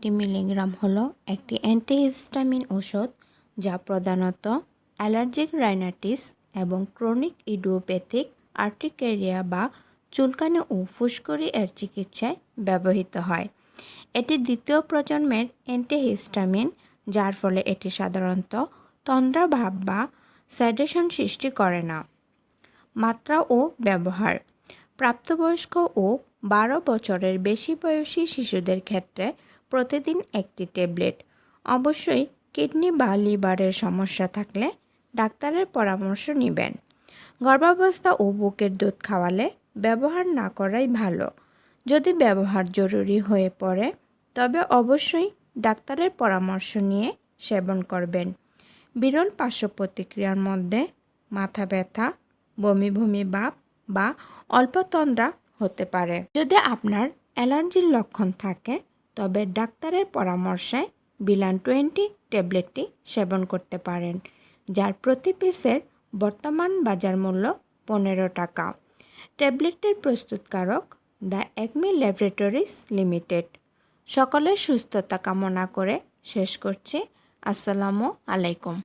Twenty milligram হলো একটি antihistamine ওষুধ যা প্রধানত অ্যালার্জিক রাইনাইটিস এবং ক্রনিক ইডিওপ্যাথিক আর্টিকেরিয়া বা চুলকানি ও ফুসকুড়ি এর চিকিৎসায় ব্যবহৃত হয়। এটি দ্বিতীয় প্রজন্মের অ্যান্টিহিস্টামিন, যার ফলে এটি সাধারণত তন্দ্রাভাব বা স্যাডেশন সৃষ্টি করে না। মাত্রা ও ব্যবহার, প্রাপ্তবয়স্ক ও বারো বছরের বেশি বয়সী শিশুদের ক্ষেত্রে প্রতিদিন একটি ট্যাবলেট। অবশ্যই কিডনি বা লিভারের সমস্যা থাকলে ডাক্তারের পরামর্শ নেবেন। গর্ভাবস্থা ও বুকের দুধ খাওয়ালে ব্যবহার না করাই ভালো। যদি ব্যবহার জরুরি হয়ে পড়ে, তবে অবশ্যই ডাক্তারের পরামর্শ নিয়ে সেবন করবেন। বিরল পার্শ্ব প্রতিক্রিয়ার মধ্যে মাথা ব্যথা, বমি বমি ভাব বা অল্পতন্দ্রা হতে পারে। যদি আপনার অ্যালার্জির লক্ষণ থাকে তবে ডাক্তারের পরামর্শে বিলান টোয়েন্টি ট্যাবলেটটি সেবন করতে পারেন, যার প্রতি পিসের বর্তমান বাজার মূল্য পনেরো টাকা। ট্যাবলেটের প্রস্তুতকারক দ্য একমি ল্যাবরেটরিজ লিমিটেড। সকলের সুস্থতা কামনা করে শেষ করছি। আসসালামু আলাইকুম।